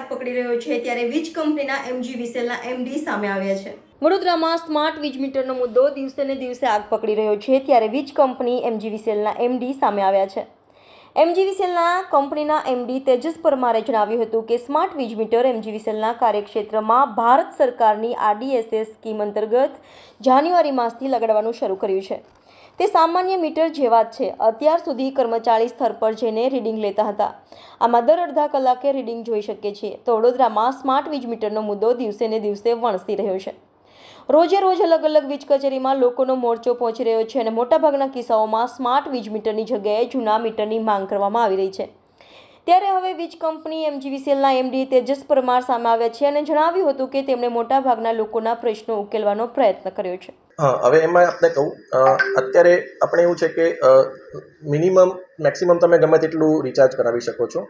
આગ પકડી રહ્યો છે ત્યારે વીજ કંપનીના એમજી વિસેલના એમડી સામે આવ્યા છે. વડોદરામાં સ્માર્ટ વીજ મીટરનો મુદ્દો દિવસે ને દિવસે આગ પકડી રહ્યો છે ત્યારે વીજ કંપની એમજી વિસેલના એમડી સામે આવ્યા છે. એમજી વિસેલના કંપનીના એમડી તેજસ પરમારે જણાવ્યું હતું કે સ્માર્ટ વીજ મીટર એમજી વિસેલના કાર્યક્ષેત્રમાં ભારત સરકારની આરડીએસએસ સ્કીમ અંતર્ગત જાન્યુઆરી માસથી લગાડવાનું શરૂ કર્યું છે. તે સામાન્ય મીટર જેવા જ છે. અત્યાર સુધી કર્મચારી સ્તર પર જઈને રીડિંગ લેતા હતા. આમાં દર અડધા કલાકે રીડિંગ જોઈ શકીએ છીએ તો વડોદરામાં સ્માર્ટ વીજ મીટરનો મુદ્દો દિવસે ને દિવસે વણસી રહ્યો છે. રોજે રોજ અલગ અલગ વીજ કચેરીમાં લોકોનો મોરચો પહોંચી રહ્યો છે અને મોટાભાગના કિસ્સાઓમાં સ્માર્ટ વીજ મીટરની જગ્યાએ જૂના મીટરની માંગ કરવામાં આવી રહી છે. ત્યારે હવે વીજ કંપની એમજીવીસીએલના એમડી તેજસ પરમાર સામે આવ્યા છે અને જણાવ્યું હતું કે તેમણે મોટાભાગના લોકોના પ્રશ્નો ઉકેલવાનો પ્રયત્ન કર્યો છે. હા, હવે એમાં આપણે કહું અત્યારે આપણે એવું છે કે મિનિમમ, મેક્સિમમ તમે ગમે તેટલું રિચાર્જ કરાવી શકો છો.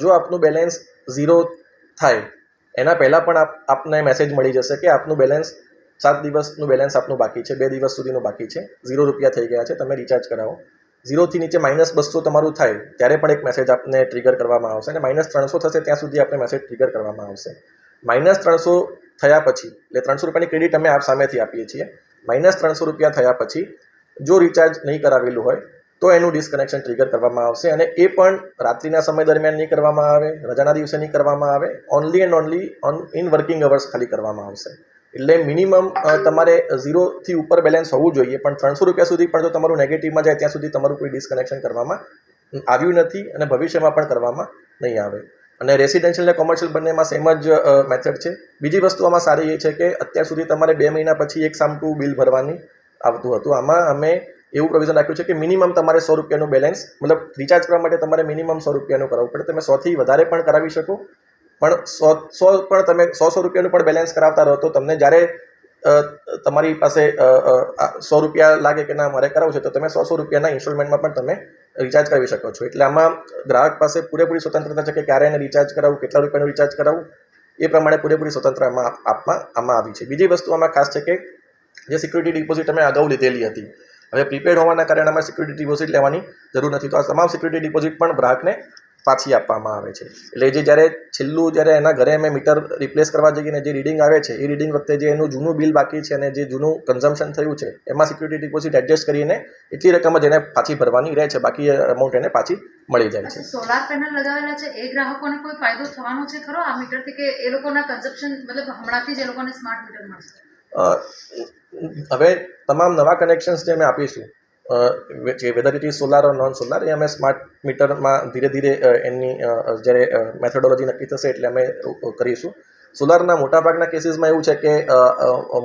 જો આપનું બેલેન્સ ઝીરો થાય, એના પહેલાં પણ આપ, આપને મેસેજ મળી જશે કે આપનું બેલેન્સ સાત દિવસનું બેલેન્સ આપનું બાકી છે, બે દિવસ સુધીનું બાકી છે. ઝીરો રૂપિયા થઈ ગયા છે, તમે રિચાર્જ કરાવો. ઝીરોથી નીચે માઇનસ બસો તમારું થાય, ત્યારે પણ એક મેસેજ આપને ટ્રિગર કરવામાં આવશે. અને માઇનસ ત્રણસો થશે, ત્યાં સુધી આપણે મેસેજ ટ્રિગર કરવામાં આવશે. માઇનસ ત્રણસો થયા પછી, એટલે ત્રણસો રૂપિયાની ક્રેડિટ અમે આપ સામેથી આપીએ છીએ. માઇનસ ત્રણસો રૂપિયા થયા પછી જો રિચાર્જ નહીં કરાવેલું હોય, તો એનું ડિસ્કનેક્શન ટ્રિગર કરવામાં આવશે અને એ પણ રાત્રિના સમય દરમિયાન નહીં કરવામાં આવે, રજાના દિવસે નહીં કરવામાં આવે only and only on in working hours ખાલી કરવામાં આવશે. એટલે મિનિમમ તમારે ઝીરોથી ઉપર બેલેન્સ હોવું જોઈએ, પણ ત્રણસો રૂપિયા સુધી પણ જો તમારું નેગેટિવમાં જાય, ત્યાં સુધી તમારું કોઈ ડિસ્કનેક્શન કરવામાં આવ્યું નથી અને ભવિષ્યમાં પણ કરવામાં નહીં આવે. અને રેસિડેન્શિયલ અને કોમર્શિયલ બંનેમાં સેમ જ મેથડ છે. બીજી વસ્તુ આમાં સારી એ છે કે અત્યાર સુધી તમારે બે મહિના પછી એક સામટું બિલ ભરવાની આવતું હતું. આમાં અમે એવું પ્રોવિઝન રાખ્યું છે કે મિનિમમ તમારે સો રૂપિયાનું બેલેન્સ મતલબ રિચાર્જ કરવા માટે તમારે મિનિમમ સો રૂપિયાનું કરાવવું પડે. તમે સોથી વધારે પણ કરાવી શકો, પણ સો સો પણ તમે સો સો રૂપિયાનું પણ બેલેન્સ કરાવતા રહો તો તમને જ્યારે તમારી પાસે સો રૂપિયા લાગે કે ના, મારે કરાવવું છે તો તમે સો સો રૂપિયાના ઇન્સ્ટોલમેન્ટમાં પણ તમે રિચાર્જ કરાવી શકો છો. એટલે આમાં ગ્રાહક પાસે પૂરેપૂરી સ્વતંત્રતા છે કે ક્યારે એને રિચાર્જ કરાવવું, કેટલા રૂપિયાનું રિચાર્જ કરાવવું, એ પ્રમાણે પૂરેપૂરી સ્વતંત્ર આમાં આપમાં, આમાં આવી છે. બીજી વસ્તુ આમાં ખાસ છે કે જે સિક્યુરિટી ડિપોઝિટ અમે અગાઉ લીધેલી હતી, હવે પ્રીપેડ હોવાના કારણે અમારે સિક્યુરિટી ડિપોઝિટ લેવાની જરૂર નથી. તો આ તમામ સિક્યુરિટી ડિપોઝિટ પણ ગ્રાહકને પાછી આપવામાં આવે છે. એટલે જે જ્યારે છેલ્લું જ્યારે એના ઘરે અમે મીટર રિપ્લેસ કરવા જઈએ ને જે રીડિંગ આવે છે એ રીડિંગ વખતે જે એનું જૂનું બિલ બાકી છે અને જે જૂનું કન્ઝમ્પશન થયું છે એમાં સિક્યુરિટી ડિપોઝિટ એડજસ્ટ કરીને એટલી રકમ જ એને પાછી ભરવાની રહે છે. બાકી અમાઉન્ટ એને પાછી મળી જાય છે. સોલાર પેનલ લગાવેલા છે એ ગ્રાહકોને કોઈ ફાયદો થવાનો છે ખરો? આ મીટરથી કે એ લોકોના કન્ઝપ્શન મતલબ હમણાંથી જ એ લોકોને સ્માર્ટ મીટર મળશે? હવે તમામ નવા કનેક્શન્સ જે અમે આપીશું જે whether it is solar or non solar એ અમે સ્માર્ટ મીટરમાં ધીરે ધીરે એમની જ્યારે મેથોડોલોજી નક્કી થશે એટલે અમે કરીશું. સોલારના મોટાભાગના કેસીસમાં એવું છે કે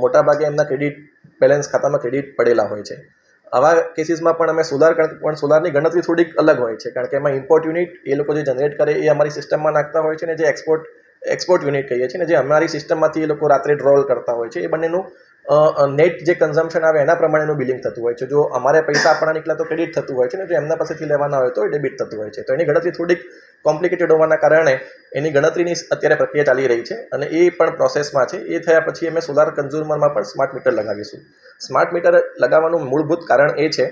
મોટાભાગે એમના ક્રેડિટ બેલેન્સ ખાતામાં ક્રેડિટ પડેલા હોય છે. આવા કેસીસમાં પણ અમે સોલાર પણ સોલારની ગણતરી થોડીક અલગ હોય છે. કારણ કે એમાં ઇમ્પોર્ટ યુનિટ એ લોકો જે જનરેટ કરે એ અમારી સિસ્ટમમાં નાખતા હોય છે ને જે એક્સપોર્ટ એક્સપોર્ટ યુનિટ કહીએ છીએ ને જે અમારી સિસ્ટમમાંથી એ લોકો રાત્રે ડ્રોલ કરતા હોય છે. એ બંનેનું નેટ જે કન્ઝમ્પશન આવે એના પ્રમાણેનું બિલિંગ થતું હોય છે. જો અમારે પૈસા આપણા નીકળ્યા તો ક્રેડિટ થતું હોય છે ને, જો એમના પાસેથી લેવાના હોય તો ડેબિટ થતું હોય છે. તો એની ગણતરી થોડીક કોમ્પ્લિકેટેડ હોવાના કારણે એની ગણતરીની અત્યારે પ્રક્રિયા ચાલી રહી છે અને એ પણ પ્રોસેસમાં છે. એ થયા પછી અમે સોલાર કન્ઝ્યુમરમાં પણ સ્માર્ટ મીટર લગાવીશું. સ્માર્ટ મીટર લગાવવાનું મૂળભૂત કારણ એ છે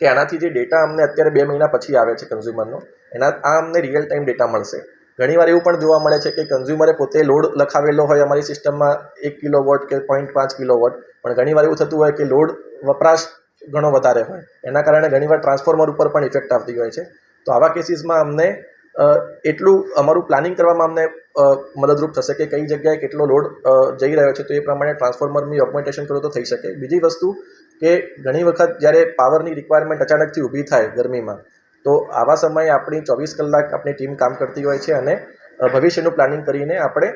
કે આનાથી જે ડેટા અમને અત્યારે બે મહિના પછી આવે છે કન્ઝ્યુમરનો એના, આ અમને રિયલ ટાઈમ ડેટા મળશે. ઘણીવાર એવું પણ જોવા મળે છે કે કન્ઝ્યુમરે પોતે લોડ લખાવેલો હોય અમારી સિસ્ટમમાં એક કિલો વોટ કે પોઈન્ટ પાંચ કિલો વોટ પણ ઘણીવાર એવું થતું હોય કે લોડ વપરાશ ઘણો વધારે હોય. એના કારણે ઘણીવાર ટ્રાન્સફોર્મર ઉપર પણ ઇફેક્ટ આવતી હોય છે. તો આવા કેસીસમાં અમને એટલું અમારું પ્લાનિંગ કરવામાં અમને મદદરૂપ થશે કે કઈ જગ્યાએ કેટલો લોડ જઈ રહ્યો છે તો એ પ્રમાણે ટ્રાન્સફોર્મરની ઓગમેન્ટેશન કરો તો થઈ શકે. બીજી વસ્તુ કે ઘણી વખત જ્યારે પાવરની રિક્વાયરમેન્ટ અચાનકથી ઊભી થાય ગરમીમાં તો આવા સમયે આપણી ચોવીસ કલાક આપણી ટીમ કામ કરતી હોય છે અને ભવિષ્યનું પ્લાનિંગ કરીને આપણે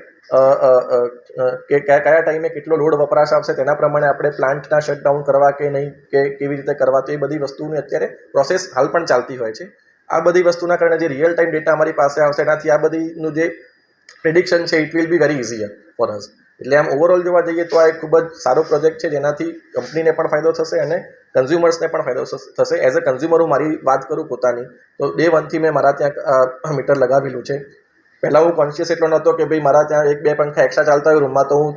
કે કયા કયા ટાઈમે કેટલો લોડ વપરાશ આવશે તેના પ્રમાણે આપણે પ્લાન્ટના શટડાઉન કરવા કે નહીં, કે કેવી રીતે કરવા તો એ બધી વસ્તુની અત્યારે પ્રોસેસ હાલ પણ ચાલતી હોય છે. આ બધી વસ્તુના કારણે જે રિયલ ટાઈમ ડેટા અમારી પાસે આવશે એનાથી આ બધીનું જે પ્રિડિક્શન છે it will be very easier for us. એટલે આમ ઓવરઓલ જોવા જઈએ તો આ એક ખૂબ જ સારો પ્રોજેક્ટ છે જેનાથી કંપનીને પણ ફાયદો થશે અને કન્ઝ્યુમર્સને પણ ફાયદો થશે એઝ અ કન્ઝ્યુમર હું મારી વાત કરું પોતાની, તો ડે વનથી મેં મારા ત્યાં મીટર લગાવેલું છે. પહેલાં હું કોન્શિયસ એટલો નહોતો કે ભાઈ મારા ત્યાં એક બે પંખા એક્સ્ટ્રા ચાલતા હોય રૂમમાં તો હું,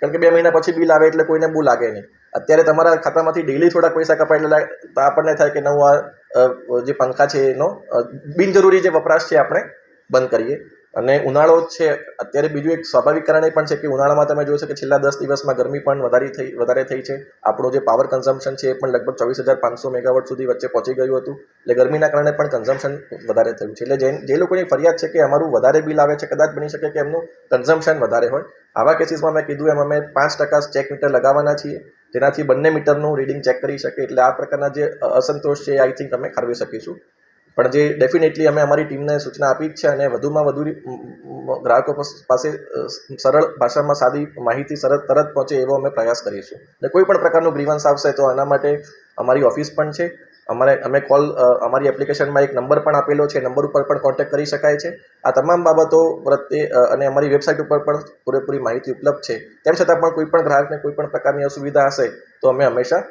કારણ કે બે મહિના પછી બિલ આવે એટલે કોઈને બહુ લાગે નહીં. અત્યારે તમારા ખાતામાંથી ડેલી થોડાક પૈસા કપાય એટલે તો આપણને થાય કે ના આ જે પંખા છે એનો બિનજરૂરી જે વપરાશ છે આપણે બંધ કરીએ. અને ઉનાળો છે. અત્યારે બીજું એક સ્વાભાવિક કારણ એ પણ છે કે ઉનાળામાં તમે જોશો કે છેલ્લા દસ દિવસમાં ગરમી પણ વધારી થઈ, વધારે થઈ છે. આપણું જે પાવર કન્ઝમ્પશન છે એ પણ લગભગ ચોવીસ હજાર પાંચસો મેગાવોટ સુધી વચ્ચે પહોંચી ગયું હતું. એટલે ગરમીના કારણે પણ કન્ઝમ્પશન વધારે થયું છે. એટલે જે જે લોકોની ફરિયાદ છે કે અમારું વધારે બિલ આવે છે, કદાચ બની શકે કે એમનું કન્ઝમ્પશન વધારે હોય. આવા કેસીસમાં મેં કીધું એમ, અમે પાંચ ટકા ચેક મીટર લગાવવાના છીએ. જેનાથી બંને મીટરનું રીડિંગ ચેક કરી શકે. એટલે આ પ્રકારના જે અસંતોષ છે એ આઈ થિંક અમે ખરવી શકીશું. પણ જે ડેફિનેટલી અમે અમારી ટીમને સૂચના આપી છે અને વધુમાં વધુ ગ્રાહકો પાસે સરળ ભાષામાં સાદી માહિતી સરળ તરત પહોંચે એવો અમે પ્રયાસ કરીશું અને કોઈ પણ પ્રકારનું ગ્રીવન્સ આવશે તો આના માટે અમારી ઓફિસ પણ છે. અમારે અમે કોલ અમારી એપ્લિકેશનમાં એક નંબર પણ આપેલો છે. નંબર ઉપર પણ કોન્ટેક્ટ કરી શકાય છે. આ તમામ બાબતો પ્રત્યે અને અમારી વેબસાઇટ ઉપર પણ પૂરેપૂરી માહિતી ઉપલબ્ધ છે. તેમ છતાં પણ કોઈ પણ ગ્રાહકને કોઈ પણ પ્રકારની અસુવિધા હશે, તો અમે હંમેશા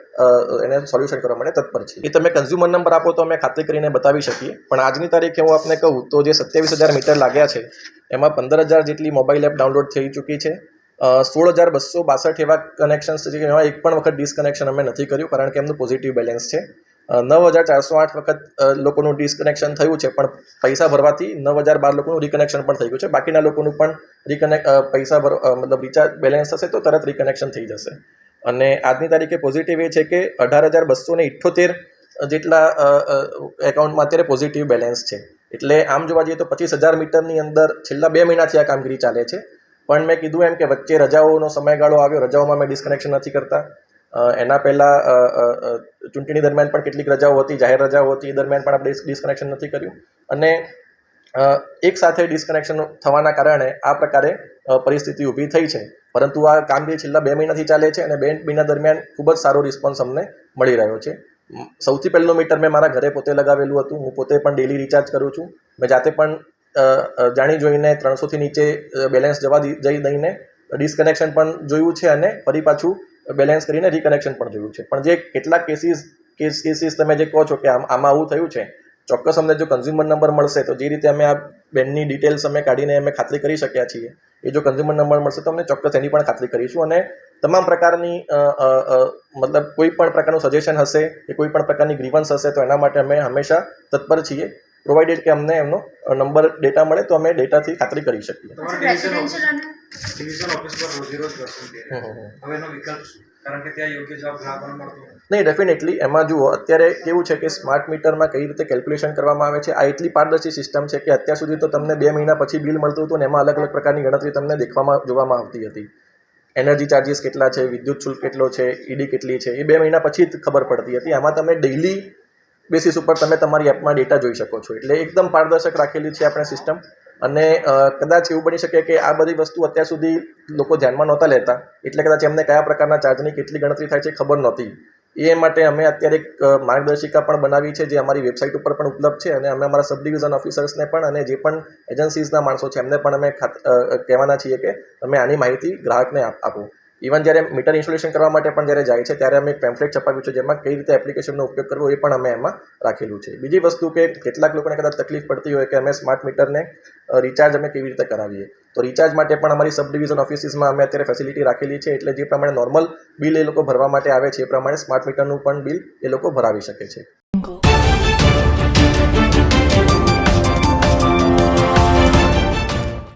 એને સોલ્યુશન કરવા માટે તત્પર છીએ. એ તમે કન્ઝ્યુમર નંબર આપો તો અમે ખાતરી કરીને બતાવી શકીએ. પણ આજની તારીખે હું આપને કહું તો જે સત્યાવીસ હજાર મીટર લાગ્યા છે, એમાં પંદર હજાર જેટલી મોબાઈલ એપ ડાઉનલોડ થઈ ચૂકી છે. સોળ હજાર બસો બાસઠ એવા કનેક્શન્સ છે, જેમાં એક પણ વખત ડિસ્કનેક્શન અમે નથી કર્યું, કારણ કે એમનું પોઝિટિવ બેલેન્સ છે. નવ હજાર ચારસો આઠ વખત લોકોનું ડિસ્કનેક્શન થયું છે, પણ પૈસા ભરવાથી નવ હજાર બાર લોકોનું રિકનેક્શન પણ થઈ ગયું છે. બાકીના લોકોનું પણ રિકનેક્ટ પૈસા ભર મતલબ રિચાર્જ બેલેન્સ થશે તો તરત રિકનેક્શન થઈ જશે. અને આજની તારીખે પોઝિટિવ એ છે કે અઢાર હજાર બસો ને ઇઠ્ઠોતેર જેટલા એકાઉન્ટમાં અત્યારે પોઝિટિવ બેલેન્સ છે. એટલે આમ જોવા જઈએ તો પચીસ હજાર મીટરની અંદર છેલ્લા બે મહિનાથી આ કામગીરી ચાલે છે. પણ મેં કીધું એમ કે વચ્ચે રજાઓનો સમયગાળો આવ્યો, રજાઓમાં મેં ડિસ્કનેક્શન નથી કરતા. એના પહેલાં ચૂંટણી દરમિયાન પણ કેટલીક રજાઓ હતી, જાહેર રજાઓ હતી, એ દરમિયાન પણ આપણે ડિસકનેક્શન નથી કર્યું. અને એક સાથે ડિસ્કનેક્શન થવાના કારણે આ પ્રકારે પરિસ્થિતિ ઊભી થઈ છે. પરંતુ આ કામગીરી છેલ્લા બે મહિનાથી ચાલે છે અને બે મહિના દરમિયાન ખૂબ જ સારો રિસ્પોન્સ અમને મળી રહ્યો છે. સૌથી પહેલું મીટર મેં મારા ઘરે પોતે લગાવેલું હતું. હું પોતે પણ ડેલી રિચાર્જ કરું છું. મેં જાતે પણ જાણી જોઈને ત્રણસોથી નીચે બેલેન્સ જવા જઈ દઈને ડિસ્કનેક્શન પણ જોયું છે અને ફરી પાછું બેલેન્સ કરીને રિકનેક્શન પણ જોયું છે. પણ જે કેટલાક કેસીસ કેસ કેસીસ તમે જે કહો છો કે આમ આવું થયું છે, ચોક્કસ અમને જો કન્ઝ્યુમર નંબર મળશે, તો જે રીતે અમે આ બેનની ડિટેલ્સ અમે કાઢીને અમે ખાતરી કરી શક્યા છીએ, એ જો કન્ઝ્યુમર નંબર મળશે, તો અમે ચોક્કસ એની પણ ખાતરી કરીશું અને તમામ પ્રકારની મતલબ કોઈ પણ પ્રકારનું સજેશન હશે, કે કોઈ પણ પ્રકારની ગ્રીવન્સ હશે, તો એના માટે અમે હંમેશા તત્પર છીએ પ્રોવાઇડેડ કે અમને એમનો નંબર ડેટા મળે, તો અમે ડેટાથી ખાતરી કરી શકીએ. ડિવિઝન રેસિડેન્શિયલ અને ડિવિઝન ઓફિસ પર રોજે રોજ દર્શન થઈ રહ્યા હમ, હમ, હમ. છે. હવે એનો વિકલ્પ કારણ કે ત્યાં યોગ્ય જવાબ ગ્રાહકોને મળતો નહીં ડેફિનેટલી એમાં જુઓ અત્યારે કેવું છે કે સ્માર્ટ મીટરમાં કઈ રીતે કેલ્ક્યુલેશન કરવામાં આવે છે? આ એટલી પારદર્શી સિસ્ટમ છે કે અત્યાર સુધી તો તમને બે મહિના પછી બિલ મળતું હતું ને એમાં અલગ અલગ પ્રકારની ગણતરી તમને દેખવામાં જોવામાં આવતી હતી. એનર્જી ચાર્જિસ કેટલા છે? વિદ્યુત શુલ્ક કેટલો છે? ઈડી કેટલી છે? એ બે મહિના પછી જ ખબર પડતી હતી. આમાં તમે ડેઇલી બેસિસ ઉપર તમે તમારી એપમાં ડેટા જોઈ શકો છો. એટલે એકદમ પારદર્શક રાખેલી છે આપણે સિસ્ટમ અને કદાચ એવું બની શકે કે આ બધી વસ્તુ અત્યાર સુધી લોકો ધ્યાનમાં નહોતા લેતા. એટલે કદાચ એમને કયા પ્રકારના ચાર્જની કેટલી ગણતરી થાય છે ખબર નહોતી. એ માટે અમે અત્યારે એક માર્ગદર્શિકા પણ બનાવી છે જે અમારી વેબસાઇટ ઉપર પણ ઉપલબ્ધ છે અને અમે અમારા સબ ડિવિઝન ઓફિસર્સને પણ અને જે પણ એજન્સીઝના માણસો છે એમને પણ અમે કહેવાના છીએ કે તમે આની માહિતી ગ્રાહકને આપો ઇવન જ્યારે મીટર ઇન્સ્ટોલેશન કરવા માટે પણ જ્યારે જાય છે, ત્યારે અમે એક પેમ્ફલેટ છપાવ્યું છે જેમાં કઈ રીતે એપ્લિકેશનનો ઉપયોગ કરવો એ પણ અમે એમાં રાખેલું છે. બીજી વસ્તુ કે કેટલાક લોકોને કદાચ તકલીફ પડતી હોય કે અમે સ્માર્ટ મીટરને રિચાર્જ અમે કેવી રીતે કરાવીએ. તો રિચાર્જ માટે પણ અમારી સબ ડિવિઝન ઓફિસીસમાં અમે અત્યારે ફેસિલિટી રાખેલી છે, એટલે જે પ્રમાણે નોર્મલ બિલ એ લોકો ભરવા માટે આવે છે, એ પ્રમાણે સ્માર્ટ મીટરનું પણ બિલ એ લોકો ભરાવી શકે છે.